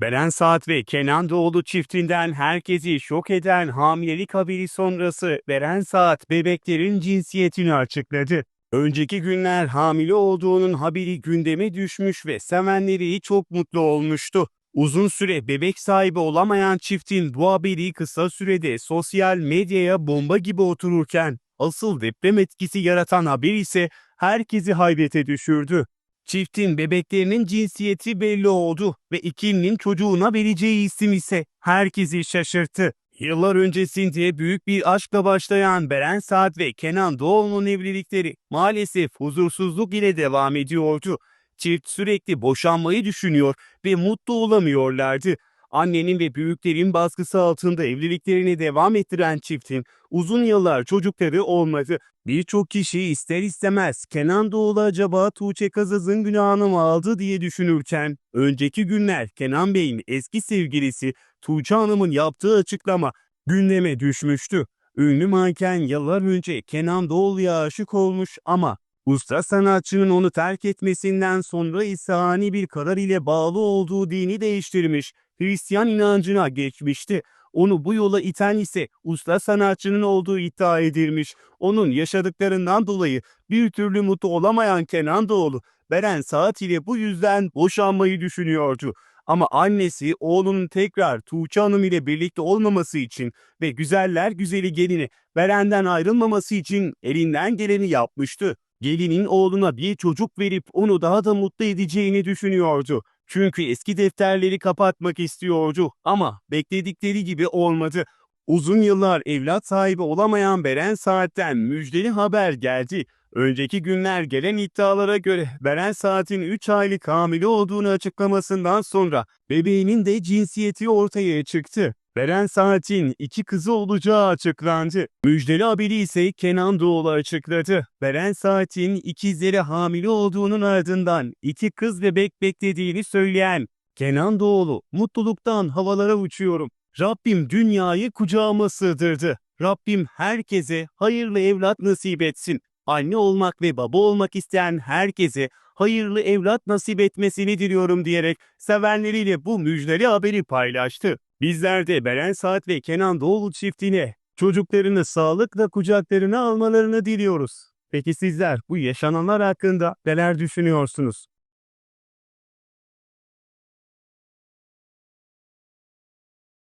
Beren Saat ve Kenan Doğulu çiftinden herkesi şok eden hamilelik haberi sonrası Beren Saat bebeklerin cinsiyetini açıkladı. Önceki günler hamile olduğunun haberi gündeme düşmüş ve sevenleri çok mutlu olmuştu. Uzun süre bebek sahibi olamayan çiftin bu haberi kısa sürede sosyal medyaya bomba gibi otururken asıl deprem etkisi yaratan haber ise herkesi hayrete düşürdü. Çiftin bebeklerinin cinsiyeti belli oldu ve ikilinin çocuğuna vereceği isim ise herkesi şaşırttı. Yıllar öncesinde büyük bir aşkla başlayan Beren Saat ve Kenan Doğulu'nun evlilikleri maalesef huzursuzluk ile devam ediyordu. Çift sürekli boşanmayı düşünüyor ve mutlu olamıyorlardı. Annenin ve büyüklerin baskısı altında evliliklerini devam ettiren çiftin uzun yıllar çocukları olmadı. Birçok kişi ister istemez Kenan Doğulu acaba Tuğçe Kazaz'ın günahını mı aldı diye düşünürken önceki günler Kenan Bey'in eski sevgilisi Tuğçe Hanım'ın yaptığı açıklama gündeme düşmüştü. Ünlü manken yıllar önce Kenan Doğulu'ya aşık olmuş ama usta sanatçının onu terk etmesinden sonra ise ani bir karar ile bağlı olduğu dini değiştirmiş, Hristiyan inancına geçmişti. Onu bu yola iten ise usta sanatçının olduğu iddia edilmiş. Onun yaşadıklarından dolayı bir türlü mutlu olamayan Kenan Doğulu, Beren Saat ile bu yüzden boşanmayı düşünüyordu. Ama annesi oğlunun tekrar Tuğçe Hanım ile birlikte olmaması için ve güzeller güzeli gelini Beren'den ayrılmaması için elinden geleni yapmıştı. Gelinin oğluna bir çocuk verip onu daha da mutlu edeceğini düşünüyordu. Çünkü eski defterleri kapatmak istiyordu ama bekledikleri gibi olmadı. Uzun yıllar evlat sahibi olamayan Beren Saat'ten müjdeli haber geldi. Önceki günler gelen iddialara göre Beren Saat'in 3 aylık hamile olduğunu açıklamasından sonra bebeğinin de cinsiyeti ortaya çıktı. Beren Saat'in iki kızı olacağı açıklandı. Müjdeli haberi ise Kenan Doğulu açıkladı. Beren Saat'in ikizleri hamile olduğunun ardından iki kız bebek beklediğini söyleyen Kenan Doğulu, mutluluktan havalara uçuyorum. Rabbim dünyayı kucağıma sığdırdı. Rabbim herkese hayırlı evlat nasip etsin. Anne olmak ve baba olmak isteyen herkese hayırlı evlat nasip etmesini diliyorum diyerek sevenleriyle bu müjdeli haberi paylaştı. Bizler de Beren Saat ve Kenan Doğulu çiftine çocuklarını sağlıkla kucaklarına almalarını diliyoruz. Peki sizler bu yaşananlar hakkında neler düşünüyorsunuz?